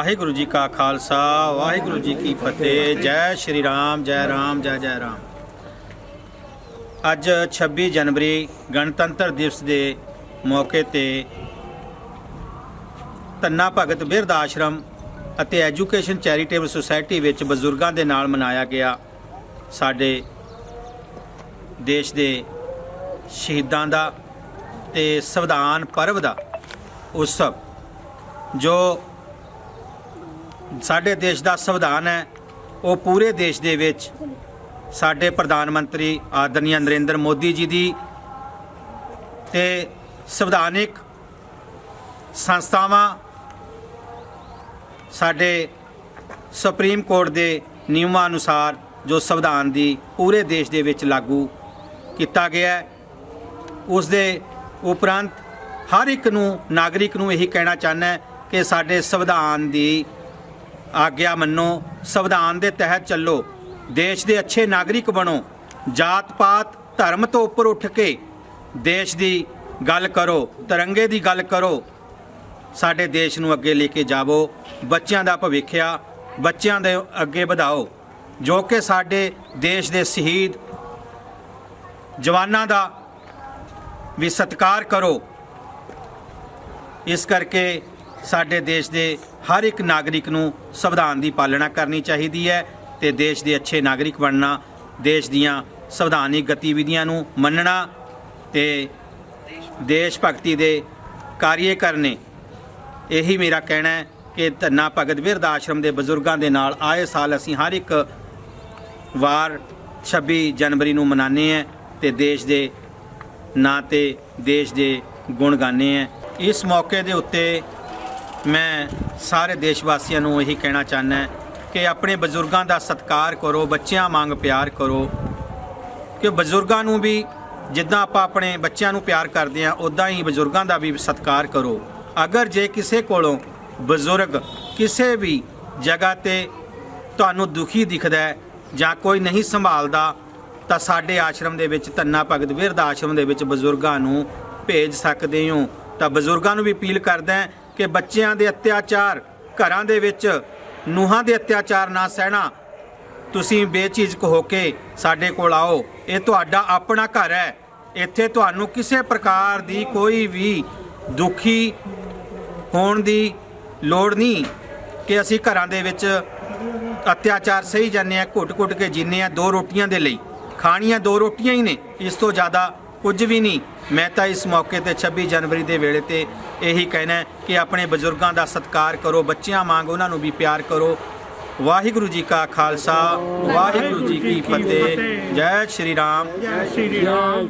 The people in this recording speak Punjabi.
ਵਾਹਿਗੁਰੂ ਜੀ ਕਾ ਖਾਲਸਾ, ਵਾਹਿਗੁਰੂ ਜੀ ਕੀ ਫਤਿਹ। ਜੈ ਸ਼੍ਰੀ ਰਾਮ, ਜੈ ਰਾਮ, ਜੈ ਜੈ ਰਾਮ। ਅੱਜ 26 ਜਨਵਰੀ ਗਣਤੰਤਰ ਦਿਵਸ ਦੇ ਮੌਕੇ ਤੇ ਤੰਨਾ ਭਗਤ ਬਿਰਧ ਆਸ਼ਰਮ ਅਤੇ ਐਜੂਕੇਸ਼ਨ ਚੈਰੀਟੇਬਲ ਸੁਸਾਇਟੀ ਵਿੱਚ ਬਜ਼ੁਰਗਾਂ ਦੇ ਨਾਲ ਮਨਾਇਆ ਗਿਆ ਸਾਡੇ ਦੇਸ਼ ਦੇ ਸ਼ਹੀਦਾਂ ਦਾ ਤੇ ਸੰਵਿਧਾਨ ਪਰਵ ਦਾ ਉਤਸਵ, ਜੋ ਸਾਡੇ ਦੇਸ਼ ਦਾ ਸੰਵਿਧਾਨ ਹੈ, ਉਹ ਪੂਰੇ ਦੇਸ਼ ਦੇ ਵਿੱਚ ਸਾਡੇ ਪ੍ਰਧਾਨ ਮੰਤਰੀ ਆਦਰਨੀय ਨਰਿੰਦਰ ਮੋਦੀ ਜੀ ਦੀ ਤੇ ਸੰਵਿਧਾਨਿਕ ਸੰਸਥਾਵਾਂ ਸਾਡੇ ਸੁਪਰੀਮ ਕੋਰਟ ਦੇ ਨਿਯਮਾਂ ਅਨੁਸਾਰ ਜੋ ਸੰਵਿਧਾਨ ਦੀ ਪੂਰੇ ਦੇਸ਼ ਦੇ ਵਿੱਚ ਲਾਗੂ ਕੀਤਾ ਗਿਆ ਹੈ, ਉਸ ਦੇ ਉਪਰੰਤ ਹਰ ਇੱਕ ਨੂੰ, ਨਾਗਰਿਕ ਨੂੰ ਇਹੀ ਕਹਿਣਾ ਚਾਹੁੰਦਾ ਕਿ ਸਾਡੇ ਸੰਵਿਧਾਨ ਦੀ ਆਗਿਆ ਮੰਨੋ, ਸੰਵਿਧਾਨ ਦੇ ਤਹਿਤ ਚੱਲੋ, ਦੇਸ਼ ਦੇ ਅੱਛੇ ਨਾਗਰਿਕ ਬਣੋ ਜਾਤ ਪਾਤ ਧਰਮ ਤੋਂ ਉੱਪਰ ਉੱਠ ਕੇ ਦੇਸ਼ ਦੀ ਗੱਲ ਕਰੋ, ਤਿਰੰਗੇ ਦੀ ਗੱਲ ਕਰੋ, ਸਾਡੇ ਦੇਸ਼ ਨੂੰ ਅੱਗੇ ਲੈ ਕੇ ਜਾਵੋ, ਬੱਚਿਆਂ ਦਾ ਭਵਿੱਖਿਆ ਬੱਚਿਆਂ ਦੇ ਅੱਗੇ ਵਧਾਓ, ਜੋ ਕਿ ਸਾਡੇ ਦੇਸ਼ ਦੇ ਸ਼ਹੀਦ ਜਵਾਨਾਂ ਦਾ ਵੀ ਸਤਿਕਾਰ ਕਰੋ। ਇਸ ਕਰਕੇ ਸਾਡੇ ਦੇਸ਼ ਦੇ ਹਰ ਇੱਕ ਨਾਗਰਿਕ ਨੂੰ ਸੰਵਿਧਾਨ ਦੀ ਪਾਲਣਾ ਕਰਨੀ ਚਾਹੀਦੀ ਹੈ ਤੇ ਦੇਸ਼ ਦੇ ਅੱਛੇ ਨਾਗਰਿਕ ਬਣਨਾ, ਦੇਸ਼ ਦੀਆਂ ਸੰਵਿਧਾਨਿਕ ਗਤੀਵਿਧੀਆਂ ਨੂੰ ਮੰਨਣਾ ਤੇ ਦੇਸ਼ ਭਗਤੀ ਦੇ ਕਾਰਜ ਕਰਨੇ। ਇਹੀ ਮੇਰਾ ਕਹਿਣਾ ਹੈ ਕਿ ਧੰਨਾ ਭਗਤ ਬਿਰਧ ਆਸ਼ਰਮ ਦੇ ਬਜ਼ੁਰਗਾਂ ਦੇ ਨਾਲ ਆਏ ਸਾਲ ਅਸੀਂ ਹਰ ਇੱਕ ਵਾਰ 26 ਜਨਵਰੀ ਨੂੰ ਮਨਾਉਂਦੇ ਹਾਂ ਤੇ ਦੇਸ਼ ਦੇ ਨਾਂ ਤੇ ਦੇਸ਼ ਦੇ ਗੁਣ ਗਾਉਂਦੇ ਹਾਂ। ਇਸ ਮੌਕੇ ਦੇ ਉੱਤੇ ਮੈਂ ਸਾਰੇ ਦੇਸ਼ ਵਾਸੀਆਂ ਨੂੰ ਇਹੀ ਕਹਿਣਾ ਚਾਹੁੰਦਾ ਕਿ ਆਪਣੇ ਬਜ਼ੁਰਗਾਂ ਦਾ ਸਤਿਕਾਰ ਕਰੋ, ਬੱਚਿਆਂ ਵਾਂਗ ਪਿਆਰ ਕਰੋ। ਕਿ ਬਜ਼ੁਰਗਾਂ ਨੂੰ ਵੀ ਜਿੱਦਾਂ ਆਪਾਂ ਆਪਣੇ ਬੱਚਿਆਂ ਨੂੰ ਪਿਆਰ ਕਰਦੇ ਆ ਉਦਾਂ ਹੀ ਬਜ਼ੁਰਗਾਂ ਦਾ ਵੀ ਸਤਿਕਾਰ ਕਰੋ। ਅਗਰ ਜੇ ਕਿਸੇ ਕੋਲੋਂ ਬਜ਼ੁਰਗ ਕਿਸੇ ਵੀ ਜਗ੍ਹਾ ਤੇ ਤੁਹਾਨੂੰ ਦੁਖੀ ਦਿਖਦਾ ਜਾਂ ਕੋਈ ਨਹੀਂ ਸੰਭਾਲਦਾ, ਤਾਂ ਸਾਡੇ ਆਸ਼ਰਮ ਦੇ ਵਿੱਚ ਤੰਨਾ ਭਗਤ ਬਿਰਧ ਆਸ਼ਰਮ ਦੇ ਵਿੱਚ ਬਜ਼ੁਰਗਾਂ ਨੂੰ ਭੇਜ ਸਕਦੇ ਹੋ। ਤਾਂ ਬਜ਼ੁਰਗਾਂ ਨੂੰ ਵੀ ਅਪੀਲ ਕਰਦਾ ਕਿ ਬੱਚਿਆਂ ਦੇ ਅਤਿਆਚਾਰ, ਘਰਾਂ ਦੇ ਵਿੱਚ ਨੂਹਾਂ ਦੇ ਅਤਿਆਚਾਰ ਨਾ ਸਹਿਣਾ। ਤੁਸੀਂ ਬੇਝਿਜਕ ਹੋ ਕੇ ਸਾਡੇ ਕੋਲ ਆਓ। ਇਹ ਤੁਹਾਡਾ ਆਪਣਾ ਘਰ ਹੈ। ਇੱਥੇ ਤੁਹਾਨੂੰ ਕਿਸੇ ਪ੍ਰਕਾਰ ਦੀ ਕੋਈ ਵੀ ਦੁਖੀ ਹੋਣ ਦੀ ਲੋੜ ਨਹੀਂ ਕਿ ਅਸੀਂ ਘਰਾਂ ਦੇ ਵਿੱਚ ਅਤਿਆਚਾਰ ਸਹੀ ਜਾਂਦੇ ਆ ਘੁੱਟ-ਘੁੱਟ ਕੇ ਜੀਨੇ ਆ ਦੋ ਰੋਟੀਆਂ ਦੇ ਲਈ। ਖਾਣੀਆਂ ਦੋ ਰੋਟੀਆਂ ਹੀ ਨੇ, ਇਸ ਤੋਂ ਜ਼ਿਆਦਾ ਕੁਝ ਵੀ ਨਹੀਂ। ਮੈਂ ਤਾਂ ਇਸ ਮੌਕੇ ਤੇ 26 ਜਨਵਰੀ ਦੇ ਵੇਲੇ ਤੇ ਇਹੀ ਕਹਿਣਾ ਕਿ ਆਪਣੇ ਬਜ਼ੁਰਗਾਂ ਦਾ ਸਤਿਕਾਰ ਕਰੋ, ਬੱਚਿਆਂ ਵਾਂਗ ਉਹਨਾਂ ਨੂੰ ਵੀ ਪਿਆਰ ਕਰੋ। ਵਾਹਿਗੁਰੂ ਜੀ ਕਾ ਖਾਲਸਾ, ਵਾਹਿਗੁਰੂ ਜੀ ਕੀ ਫਤਿਹ। ਜੈ ਸ਼੍ਰੀ ਰਾਮ। ਜੈ ਸ਼੍ਰੀ ਰਾਮ।